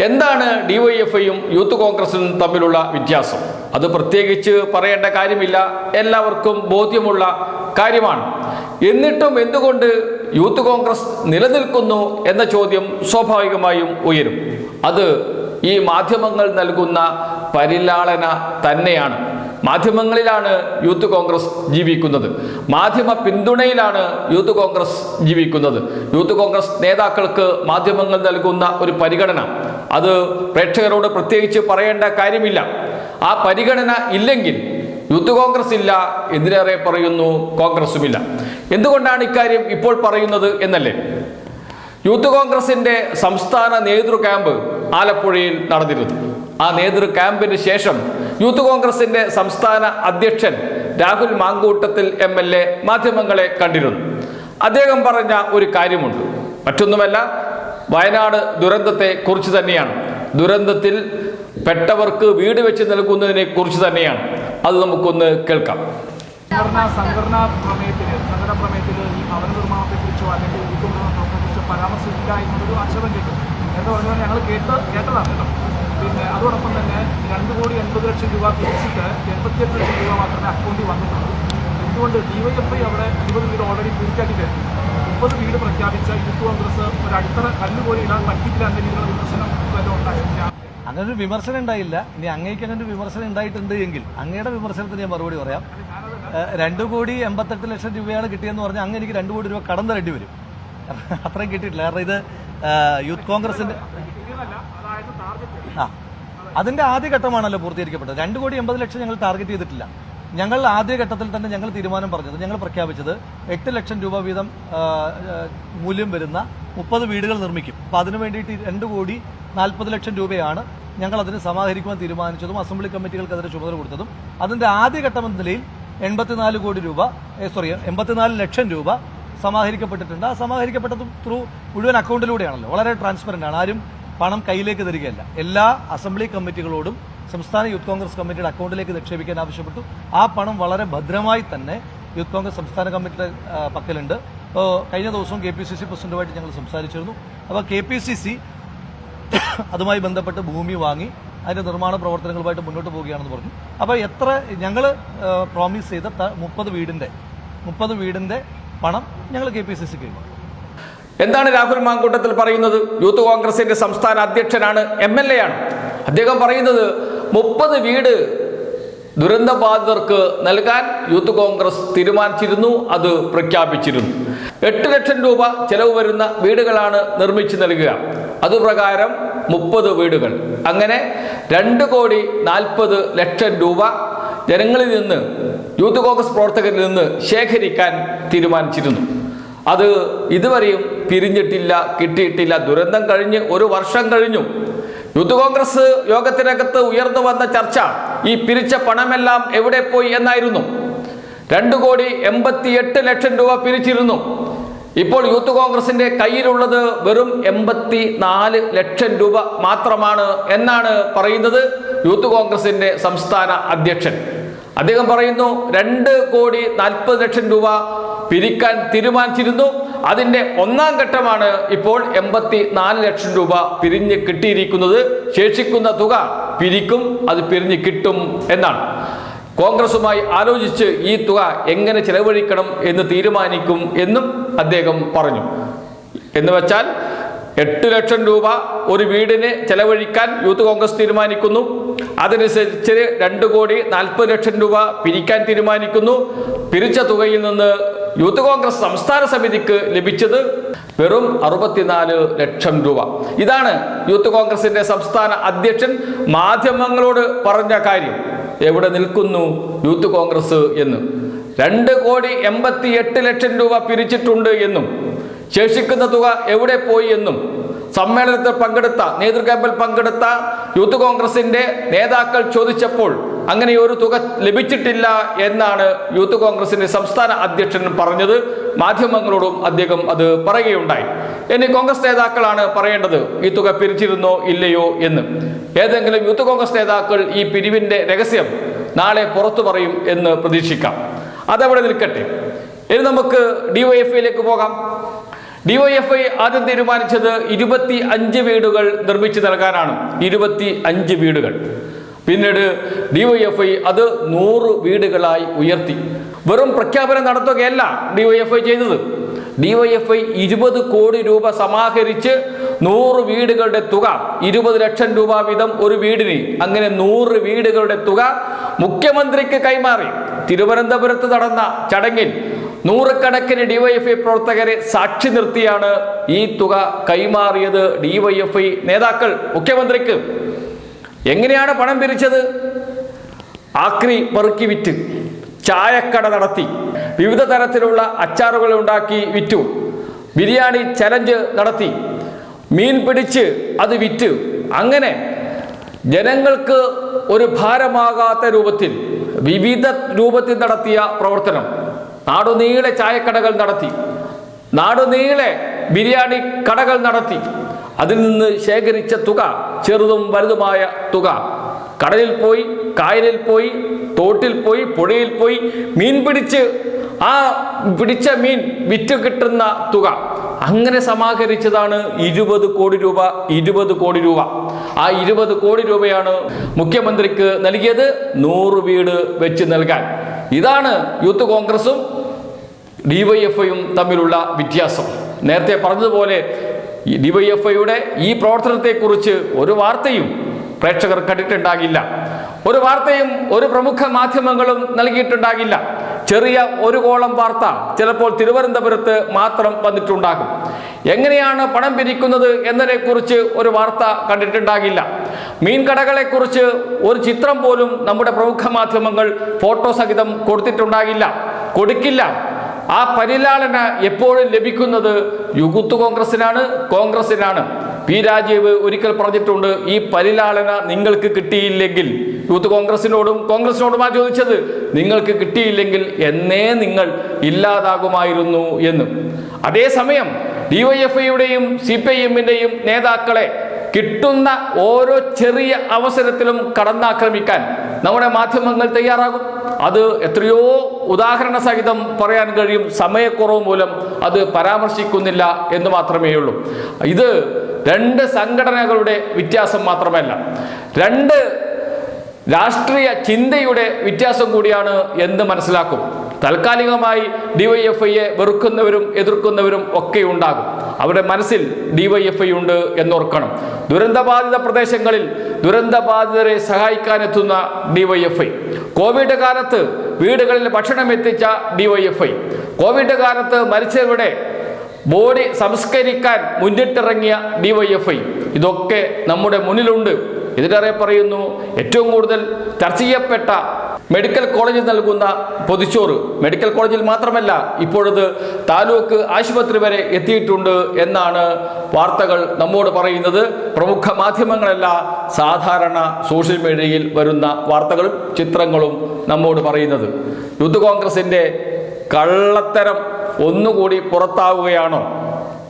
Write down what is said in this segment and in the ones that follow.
എന്താണ് ഡിവൈഎഫ്ഐയും യൂത്ത് കോൺഗ്രസും തമ്മിലുള്ള വ്യത്യാസം? അത് പ്രത്യേകിച്ച് പറയേണ്ട കാര്യമില്ല. എല്ലാവർക്കും ബോധ്യമുള്ള കാര്യമാണ്. എന്നിട്ടും എന്തുകൊണ്ട് യൂത്ത് കോൺഗ്രസ് നിലനിൽക്കുന്നു എന്ന ചോദ്യം സ്വാഭാവികമായും ഉയരും. അത് ഈ മാധ്യമങ്ങൾ നൽകുന്ന പരിലാളന തന്നെയാണ്. മാധ്യമങ്ങളിലാണ് യൂത്ത് കോൺഗ്രസ് ജീവിക്കുന്നത്. മാധ്യമ പിന്തുണയിലാണ് യൂത്ത് കോൺഗ്രസ് ജീവിക്കുന്നത്. യൂത്ത് കോൺഗ്രസ് നേതാക്കൾക്ക് മാധ്യമങ്ങൾ നൽകുന്ന ഒരു പരിഗണന. അത് പ്രേക്ഷകരോട് പ്രത്യേകിച്ച് പറയേണ്ട കാര്യമില്ല. ആ പരിഗണന ഇല്ലെങ്കിൽ യൂത്ത് കോൺഗ്രസ് ഇല്ല എന്തിനേറെ പറയുന്നു? കോൺഗ്രസുമില്ല. എന്തുകൊണ്ടാണ് ഇക്കാര്യം ഇപ്പോൾ പറയുന്നത് എന്നല്ലേ? യൂത്ത് കോൺഗ്രസിന്റെ സംസ്ഥാന നേതൃ ക്യാമ്പ് ആലപ്പുഴയിൽ നടന്നിരുന്നു. ആ നേതൃ ക്യാമ്പിന് ശേഷം യൂത്ത് കോൺഗ്രസിന്റെ സംസ്ഥാന അധ്യക്ഷൻ Rahul Mamkootathil M L A മാധ്യമങ്ങളെ കണ്ടിരുന്നു. അദ്ദേഹം പറഞ്ഞ ഒരു കാര്യമുണ്ട്. മറ്റൊന്നുമല്ല വയനാട് ദുരന്തത്തെ കുറിച്ച് തന്നെയാണ്. ദുരന്തത്തിൽ പെട്ടവർക്ക് വീട് വെച്ച് നൽകുന്നതിനെ കുറിച്ച് തന്നെയാണ്. അത് നമുക്കൊന്ന് കേൾക്കാം. ഈ കേട്ടു. കേട്ടതാണ് കേട്ടോ. പിന്നെ അതോടൊപ്പം തന്നെ രണ്ട് കോടി എൺപത് ലക്ഷം രൂപ തിരിച്ചിട്ട് എൺപത്തിയെട്ട് ലക്ഷം രൂപ മാത്രമേ അക്കൗണ്ടിൽ വന്നിട്ടുള്ളൂ. എന്തുകൊണ്ട് ഡിവൈഎഫ്ഐ അവിടെ ഇരുപത് വീട് ഓൾറെഡി പൂർത്തിയാക്കി കഴിഞ്ഞു? മുപ്പത് വീട് പ്രഖ്യാപിച്ച യൂത്ത് കോൺഗ്രസ് ഒരു അടിത്തറ കല്ലുപോലെ ഇടാൻ പറ്റിയില്ല എന്ന രീതിയിലുള്ള വിമർശനം വല്ല അങ്ങനെ ഒരു വിമർശനം ഉണ്ടായില്ല. ഇനി അങ്ങേക്ക് അങ്ങനെ ഒരു വിമർശനം ഉണ്ടായിട്ടുണ്ട് എങ്കിൽ അങ്ങയുടെ വിമർശനത്തിന് ഞാൻ മറുപടി പറയാം. രണ്ടു കോടി എൺപത്തെട്ട് ലക്ഷം രൂപയാണ് കിട്ടിയെന്ന് പറഞ്ഞാൽ അങ്ങ് എനിക്ക് രണ്ട് കോടി രൂപ കടം തരേണ്ടി വരും. അത്രയും കിട്ടിയിട്ടില്ല. കാരണം ഇത് യൂത്ത് കോൺഗ്രസിന്റെ ആ. അതിന്റെ ആദ്യ ഘട്ടമാണല്ലോ പൂർത്തീകരിക്കപ്പെട്ടത്. രണ്ട് കോടി എൺപത് ലക്ഷം ഞങ്ങൾ ടാർഗറ്റ് ചെയ്തിട്ടില്ല. ഞങ്ങൾ ആദ്യഘട്ടത്തിൽ തന്നെ ഞങ്ങൾ തീരുമാനം പറഞ്ഞത് ഞങ്ങൾ പ്രഖ്യാപിച്ചത് എട്ട് ലക്ഷം രൂപ വീതം മൂല്യം വരുന്ന മുപ്പത് വീടുകൾ നിർമ്മിക്കും. അപ്പോൾ അതിനു വേണ്ടിയിട്ട് രണ്ട് കോടി നാൽപ്പത് ലക്ഷം രൂപയാണ് ഞങ്ങൾ അതിന് സമാഹരിക്കുവാൻ തീരുമാനിച്ചതും അസംബ്ലി കമ്മിറ്റികൾക്ക് അതിന് ചുമതല കൊടുത്തതും. അതിന്റെ ആദ്യഘട്ടം എന്ന നിലയിൽ എൺപത്തിനാല് കോടി രൂപ സോറി എൺപത്തിനാല് ലക്ഷം രൂപ സമാഹരിക്കപ്പെട്ടിട്ടുണ്ട്. ആ സമാഹരിക്കപ്പെട്ടതും ത്രൂ മുഴുവൻ അക്കൗണ്ടിലൂടെയാണല്ലോ. വളരെ ട്രാൻസ്പെറന്റ് ആണ്. ആരും പണം കയ്യിലേക്ക് തരികയല്ല. എല്ലാ അസംബ്ലി കമ്മിറ്റികളോടും സംസ്ഥാന യൂത്ത് കോൺഗ്രസ് കമ്മിറ്റിയുടെ അക്കൗണ്ടിലേക്ക് നിക്ഷേപിക്കാൻ ആവശ്യപ്പെട്ടു. ആ പണം വളരെ ഭദ്രമായി തന്നെ യൂത്ത് കോൺഗ്രസ് സംസ്ഥാന കമ്മിറ്റിയുടെ പക്കലുണ്ട്. കഴിഞ്ഞ ദിവസവും കെ പി സി സി പ്രസിഡന്റുമായിട്ട് ഞങ്ങൾ സംസാരിച്ചിരുന്നു. അപ്പോൾ കെ പി സി സി അതുമായി ബന്ധപ്പെട്ട് ഭൂമി വാങ്ങി അതിന്റെ നിർമ്മാണ പ്രവർത്തനങ്ങളുമായിട്ട് മുന്നോട്ട് പോവുകയാണെന്ന് പറഞ്ഞു. അപ്പോൾ എത്ര ഞങ്ങൾ പ്രോമിസ് ചെയ്ത മുപ്പത് വീടിന്റെ മുപ്പത് വീടിന്റെ പണം ഞങ്ങൾ കെ പി സി സിക്ക് കഴിഞ്ഞു എന്താണ് രാഹുൽ മാങ്കൂട്ടത്തിൽ പറയുന്നത്? യൂത്ത് കോൺഗ്രസിന്റെ സംസ്ഥാന അധ്യക്ഷനാണ് എം എൽ എ ആണ്. അദ്ദേഹം പറയുന്നത് മുപ്പത് വീട് ദുരന്തബാധിതർക്ക് നൽകാൻ യൂത്ത് കോൺഗ്രസ് തീരുമാനിച്ചിരുന്നു അത് പ്രഖ്യാപിച്ചിരുന്നു. എട്ട് ലക്ഷം രൂപ ചെലവ് വരുന്ന വീടുകളാണ് നിർമ്മിച്ചു നൽകുക. അതുപ്രകാരം മുപ്പത് വീടുകൾ. അങ്ങനെ രണ്ട് കോടി നാൽപ്പത് ലക്ഷം രൂപ ജനങ്ങളിൽ നിന്ന് യൂത്ത് കോൺഗ്രസ് പ്രവർത്തകരിൽ നിന്ന് ശേഖരിക്കാൻ തീരുമാനിച്ചിരുന്നു. അത് ഇതുവരെയും പിരിഞ്ഞിട്ടില്ല കിട്ടിയിട്ടില്ല. ദുരന്തം കഴിഞ്ഞ് ഒരു വർഷം കഴിഞ്ഞു. യൂത്ത് കോൺഗ്രസ് യോഗത്തിനകത്ത് ഉയർന്നു വന്ന ചർച്ച ഈ പിരിച്ച പണമെല്ലാം എവിടെ പോയി എന്നായിരുന്നു. രണ്ടു കോടി എൺപത്തിയെട്ട് ലക്ഷം രൂപ പിരിച്ചിരുന്നു. ഇപ്പോൾ യൂത്ത് കോൺഗ്രസിന്റെ കയ്യിലുള്ളത് വെറും എൺപത്തി നാല് ലക്ഷം രൂപ മാത്രമാണ് എന്നാണ് പറയുന്നത് യൂത്ത് കോൺഗ്രസിന്റെ സംസ്ഥാന അധ്യക്ഷൻ. അദ്ദേഹം പറയുന്നു രണ്ട് കോടി നാൽപ്പത് ലക്ഷം രൂപ പിരിക്കാൻ തീരുമാനിച്ചിരുന്നു. അതിന്റെ ഒന്നാം ഘട്ടമാണ് ഇപ്പോൾ എൺപത്തി നാല് ലക്ഷം രൂപ പിരിഞ്ഞ് കിട്ടിയിരിക്കുന്നത്. ശേഷിക്കുന്ന തുക പിരിക്കും അത് പിരിഞ്ഞ് കിട്ടും എന്നാണ്. കോൺഗ്രസുമായി ആലോചിച്ച് ഈ തുക എങ്ങനെ ചെലവഴിക്കണം എന്ന് തീരുമാനിക്കും എന്നും അദ്ദേഹം പറഞ്ഞു. എന്ന് വെച്ചാൽ എട്ട് ലക്ഷം രൂപ ഒരു വീടിന് ചെലവഴിക്കാൻ യൂത്ത് കോൺഗ്രസ് തീരുമാനിക്കുന്നു. അതനുസരിച്ച് രണ്ട് കോടി നാൽപ്പത് ലക്ഷം രൂപ പിരിക്കാൻ തീരുമാനിക്കുന്നു. പിരിച്ച തുകയിൽ നിന്ന് യൂത്ത് കോൺഗ്രസ് സംസ്ഥാന സമിതിക്ക് ലഭിച്ചത് വെറും അറുപത്തിനാല് ലക്ഷം രൂപ. ഇതാണ് യൂത്ത് കോൺഗ്രസിന്റെ സംസ്ഥാന അധ്യക്ഷൻ മാധ്യമങ്ങളോട് പറഞ്ഞ കാര്യം. എവിടെ നിൽക്കുന്നു യൂത്ത് കോൺഗ്രസ് എന്ന്. രണ്ട് കോടി എൺപത്തി എട്ട് ലക്ഷം രൂപ പിരിച്ചിട്ടുണ്ട് എന്നും. ശേഷിക്കുന്ന തുക എവിടെ പോയി എന്നും. സമ്മേളനത്തിൽ പങ്കെടുത്ത നേതൃക്യാമ്പിൽ പങ്കെടുത്ത യൂത്ത് കോൺഗ്രസിന്റെ നേതാക്കൾ ചോദിച്ചപ്പോൾ അങ്ങനെ ഒരു തുക ലഭിച്ചിട്ടില്ല എന്നാണ് യൂത്ത് കോൺഗ്രസിന്റെ സംസ്ഥാന അധ്യക്ഷൻ പറഞ്ഞത്. മാധ്യമങ്ങളോടും അദ്ദേഹം അത് പറയുകയുണ്ടായി. ഇനി കോൺഗ്രസ് നേതാക്കളാണ് പറയേണ്ടത് ഈ തുക പിരിച്ചിരുന്നോ ഇല്ലയോ എന്ന്. ഏതെങ്കിലും യൂത്ത് കോൺഗ്രസ് നേതാക്കൾ ഈ പിരിവിന്റെ രഹസ്യം നാളെ പുറത്തു പറയും എന്ന് പ്രതീക്ഷിക്കാം. അതവിടെ നിൽക്കട്ടെ. ഇനി നമുക്ക് ഡിവൈഎഫ്ഐയിലേക്ക് പോകാം. ഡിവൈഎഫ്ഐ ആദ്യം തീരുമാനിച്ചത് ഇരുപത്തി അഞ്ച് വീടുകൾ നിർമ്മിച്ചു നൽകാനാണ്. ഇരുപത്തി അഞ്ച് വീടുകൾ. പിന്നീട് ഡിവൈഎഫ്ഐ അത് നൂറ് വീടുകളായി ഉയർത്തി. വെറും പ്രഖ്യാപനം നടത്തുകയല്ല ഡിവൈഎഫ്ഐ ചെയ്തത്. ഡിവൈഎഫ്ഐ ഇരുപത് കോടി രൂപ സമാഹരിച്ച് നൂറ് വീടുകളുടെ തുക ഇരുപത് ലക്ഷം രൂപ വീതം ഒരു വീടിന്. അങ്ങനെ നൂറ് വീടുകളുടെ തുക മുഖ്യമന്ത്രിക്ക് കൈമാറി. തിരുവനന്തപുരത്ത് നടന്ന ചടങ്ങിൽ നൂറുകണക്കിന് ഡിവൈഎഫ്ഐ പ്രവർത്തകരെ സാക്ഷി നിർത്തിയാണ് ഈ തുക കൈമാറിയത് ഡിവൈഎഫ്ഐ നേതാക്കൾ മുഖ്യമന്ത്രിക്ക്. എങ്ങനെയാണ് പണം പിരിച്ചത്? ആക്രി പെറുക്കി വിറ്റ് ചായക്കട നടത്തി വിവിധ തരത്തിലുള്ള അച്ചാറുകൾ ഉണ്ടാക്കി വിറ്റു ബിരിയാണി ചലഞ്ച് നടത്തി മീൻ പിടിച്ച് അത് വിറ്റ്. അങ്ങനെ ജനങ്ങൾക്ക് ഒരു ഭാരമാകാത്ത രൂപത്തിൽ വിവിധ രൂപത്തിൽ നടത്തിയ പ്രവർത്തനം. നാടുനീളെ ചായക്കടകൾ നടത്തി നാടുനീളെ ബിരിയാണി കടകൾ നടത്തി. അതിൽ നിന്ന് ശേഖരിച്ച തുക ചെറുതും വലുതുമായ തുക. കടലിൽ പോയി കായലിൽ പോയി തോട്ടിൽ പോയി പുഴയിൽ പോയി മീൻ പിടിച്ച് ആ പിടിച്ച മീൻ വിറ്റ് കിട്ടുന്ന തുക. അങ്ങനെ സമാഹരിച്ചതാണ് ഇരുപത് കോടി രൂപ ഇരുപത് കോടി രൂപ. ആ ഇരുപത് കോടി രൂപയാണ് മുഖ്യമന്ത്രിക്ക് നൽകിയത് നൂറ് വീട് വെച്ച് നൽകാൻ. ഇതാണ് യൂത്ത് കോൺഗ്രസും ഡിവൈഎഫ്ഐയും തമ്മിലുള്ള വ്യത്യാസം. നേരത്തെ പറഞ്ഞതുപോലെ ഈ ഡിവൈഎഫ്ഐയുടെ ഈ പ്രവർത്തനത്തെക്കുറിച്ച് ഒരു വാർത്തയും പ്രേക്ഷകർ കണ്ടിട്ടുണ്ടാകില്ല. ഒരു വാർത്തയും ഒരു പ്രമുഖ മാധ്യമങ്ങളും നൽകിയിട്ടുണ്ടാകില്ല. ചെറിയ ഒരു കോളം വാർത്ത ചിലപ്പോൾ തിരുവനന്തപുരത്ത് മാത്രം വന്നിട്ടുണ്ടാകും. എങ്ങനെയാണ് പണം പിരിക്കുന്നത് എന്നതിനെക്കുറിച്ച് ഒരു വാർത്ത കണ്ടിട്ടുണ്ടാകില്ല. മീൻകടകളെക്കുറിച്ച് ഒരു ചിത്രം പോലും നമ്മുടെ പ്രമുഖ മാധ്യമങ്ങൾ ഫോട്ടോ സഹിതം കൊടുത്തിട്ടുണ്ടാകില്ല. കൊടുക്കില്ല. ആ പരിലാളന എപ്പോഴും ലഭിക്കുന്നത് യുഗുത്ത് കോൺഗ്രസിനാണ് കോൺഗ്രസിനാണ്. പി രാജീവ് ഒരിക്കൽ പറഞ്ഞിട്ടുണ്ട് ഈ പരിലാളന നിങ്ങൾക്ക് കിട്ടിയില്ലെങ്കിൽ യൂത്ത് കോൺഗ്രസിനോടും കോൺഗ്രസിനോടുമാ ചോദിച്ചത് നിങ്ങൾക്ക് കിട്ടിയില്ലെങ്കിൽ എന്നേ നിങ്ങൾ ഇല്ലാതാകുമായിരുന്നു എന്ന്. അതേസമയം ഡിവൈഎഫ്ഐയുടെയും സി പി ഐ എമ്മിന്റെയും നേതാക്കളെ കിട്ടുന്ന ഓരോ ചെറിയ അവസരത്തിലും കടന്നാക്രമിക്കാൻ നമ്മുടെ മാധ്യമങ്ങൾ തയ്യാറാകും. അത് എത്രയോ ഉദാഹരണ സഹിതം പറയാൻ കഴിയും. സമയക്കുറവ് മൂലം അത് പരാമർശിക്കുന്നില്ല എന്ന് മാത്രമേ ഉള്ളൂ. ഇത് രണ്ട് സംഘടനകളുടെ വ്യത്യാസം മാത്രമല്ല. രണ്ട് രാഷ്ട്രീയ ചിന്തയുടെ വ്യത്യാസം കൂടിയാണ് എന്ന് മനസ്സിലാക്കും. താൽക്കാലികമായി ഡിവൈഎഫ്ഐയെ വെറുക്കുന്നവരും എതിർക്കുന്നവരും ഒക്കെ ഉണ്ടാകും. അവരുടെ മനസ്സിൽ ഡിവൈഎഫ്ഐ ഉണ്ട് എന്നോർക്കണം ദുരന്തബാധിത പ്രദേശങ്ങളിൽ ദുരന്തബാധിതരെ സഹായിക്കാനെത്തുന്ന ഡിവൈഎഫ്ഐ. കോവിഡ് കാലത്ത് വീടുകളിൽ ഭക്ഷണം എത്തിച്ച ഡിവൈഎഫ്ഐ കോവിഡ് കാലത്ത് മരിച്ചവരുടെ ബോഡി സംസ്കരിക്കാൻ മുന്നിട്ടിറങ്ങിയ ഡിവൈഎഫ്ഐ ഇതൊക്കെ നമ്മുടെ മുന്നിലുണ്ട്. ഇതിലേറെ പറയുന്നു ഏറ്റവും കൂടുതൽ ചർച്ച ചെയ്യപ്പെട്ട മെഡിക്കൽ കോളേജിൽ നൽകുന്ന പൊതിച്ചോറ് മെഡിക്കൽ കോളേജിൽ മാത്രമല്ല ഇപ്പോഴത് താലൂക്ക് ആശുപത്രി വരെ എത്തിയിട്ടുണ്ട് എന്നാണ് വാർത്തകൾ നമ്മോട് പറയുന്നത്. പ്രമുഖ മാധ്യമങ്ങളല്ല സാധാരണ സോഷ്യൽ മീഡിയയിൽ വരുന്ന വാർത്തകളും ചിത്രങ്ങളും നമ്മോട് പറയുന്നത്. യൂത്ത് കോൺഗ്രസിന്റെ കള്ളത്തരം ഒന്നുകൂടി പുറത്താവുകയാണോ?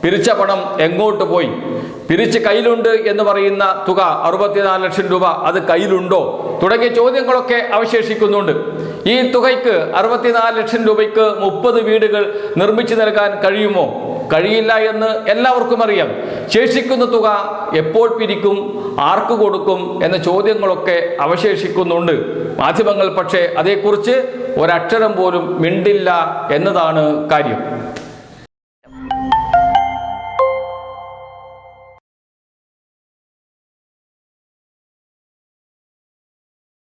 പിരിച്ച പണം എങ്ങോട്ട് പോയി? പിരിച്ച് കയ്യിലുണ്ട് എന്ന് പറയുന്ന തുക അറുപത്തിനാല് ലക്ഷം രൂപ അത് കയ്യിലുണ്ടോ? തുടങ്ങിയ ചോദ്യങ്ങളൊക്കെ അവശേഷിക്കുന്നുണ്ട്. ഈ തുകയ്ക്ക് അറുപത്തിനാല് ലക്ഷം രൂപയ്ക്ക് മുപ്പത് വീടുകൾ നിർമ്മിച്ചു നൽകാൻ കഴിയുമോ? കഴിയില്ല എന്ന് എല്ലാവർക്കും അറിയാം. ശേഷിക്കുന്ന തുക എപ്പോൾ പിരിക്കും? ആർക്ക് കൊടുക്കും? എന്ന ചോദ്യങ്ങളൊക്കെ അവശേഷിക്കുന്നുണ്ട്. മാധ്യമങ്ങൾ പക്ഷേ അതേക്കുറിച്ച് ഒരക്ഷരം പോലും മിണ്ടില്ല എന്നതാണ് കാര്യം.